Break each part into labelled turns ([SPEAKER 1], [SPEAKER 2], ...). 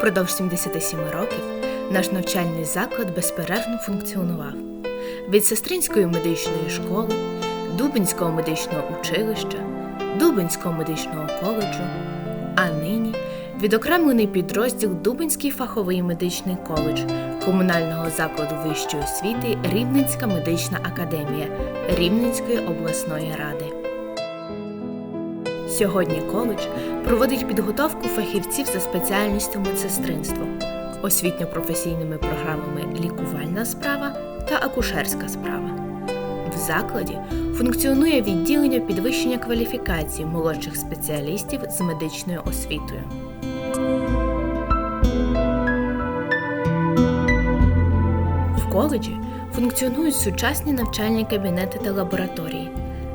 [SPEAKER 1] Впродовж 77 років наш навчальний заклад безперервно функціонував. Від сестринської медичної школи, Дубинського медичного училища, Дубинського медичного коледжу, а нині відокремлений підрозділ Дубинський фаховий медичний коледж комунального закладу вищої освіти Рівненська медична академія Рівненської обласної ради. Сьогодні коледж проводить підготовку фахівців за спеціальністю медсестринство, освітньо-професійними програмами лікувальна справа та акушерська справа. В закладі функціонує відділення підвищення кваліфікації молодших спеціалістів з медичною освітою. В коледжі функціонують сучасні навчальні кабінети та лабораторії,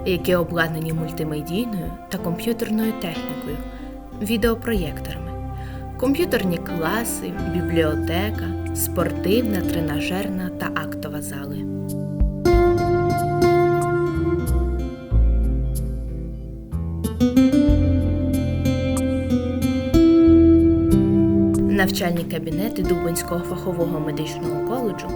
[SPEAKER 1] які обладнані мультимедійною та комп'ютерною технікою, відеопроєкторами, комп'ютерні класи, бібліотека, спортивна, тренажерна та актова зали. Навчальні кабінети Дубинського фахового медичного коледжу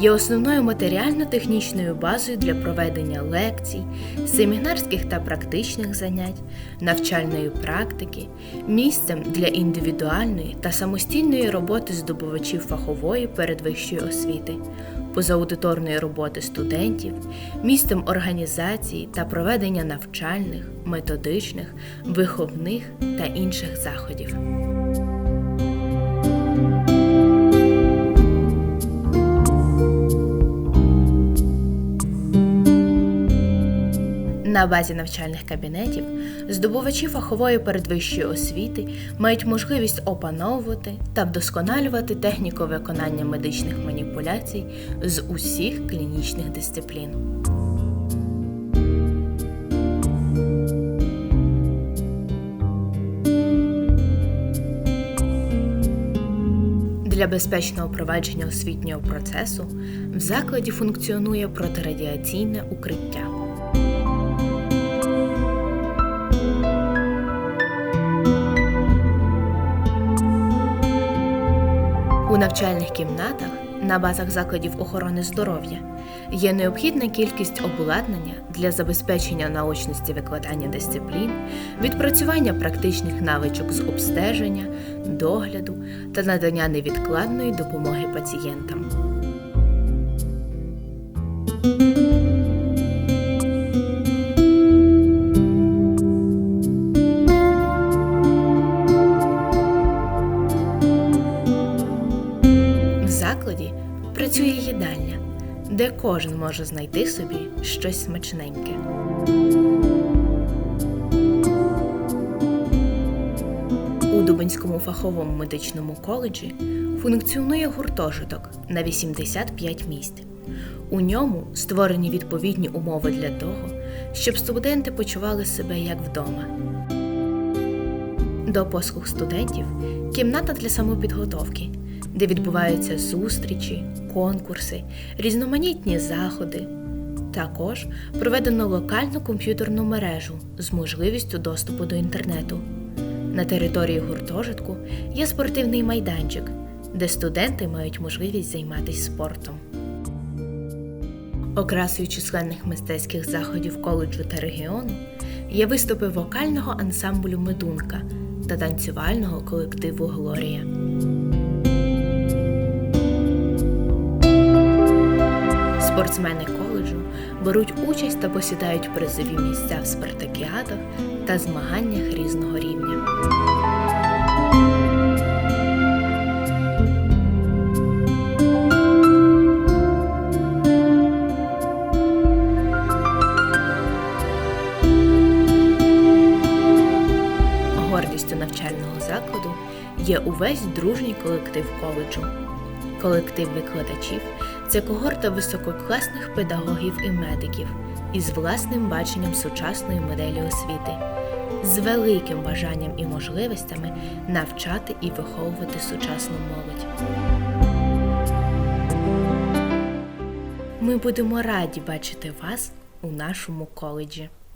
[SPEAKER 1] є основною матеріально-технічною базою для проведення лекцій, семінарських та практичних занять, навчальної практики, місцем для індивідуальної та самостійної роботи здобувачів фахової передвищої освіти, позаудиторної роботи студентів, місцем організації та проведення навчальних, методичних, виховних та інших заходів. На базі навчальних кабінетів здобувачі фахової передвищої освіти мають можливість опановувати та вдосконалювати техніку виконання медичних маніпуляцій з усіх клінічних дисциплін. Для безпечного провадження освітнього процесу в закладі функціонує протирадіаційне укриття. У навчальних кімнатах на базах закладів охорони здоров'я є необхідна кількість обладнання для забезпечення наочності викладання дисциплін, відпрацювання практичних навичок з обстеження, догляду та надання невідкладної допомоги пацієнтам. Закладі працює їдальня, де кожен може знайти собі щось смачненьке. У Дубинському фаховому медичному коледжі функціонує гуртожиток на 85 місць. У ньому створені відповідні умови для того, щоб студенти почували себе як вдома. До послуг студентів кімната для самопідготовки, де відбуваються зустрічі, конкурси, різноманітні заходи. Також проведено локальну комп'ютерну мережу з можливістю доступу до інтернету. На території гуртожитку є спортивний майданчик, де студенти мають можливість займатися спортом. Окрасою численних мистецьких заходів коледжу та регіону є виступи вокального ансамблю Медунка та танцювального колективу Глорія. Спортсмени коледжу беруть участь та посідають призові місця в спартакіадах та змаганнях різного рівня. Гордістю навчального закладу є увесь дружній колектив коледжу. Колектив викладачів це когорта висококласних педагогів і медиків із власним баченням сучасної моделі освіти, з великим бажанням і можливостями навчати і виховувати сучасну молодь. Ми будемо раді бачити вас у нашому коледжі.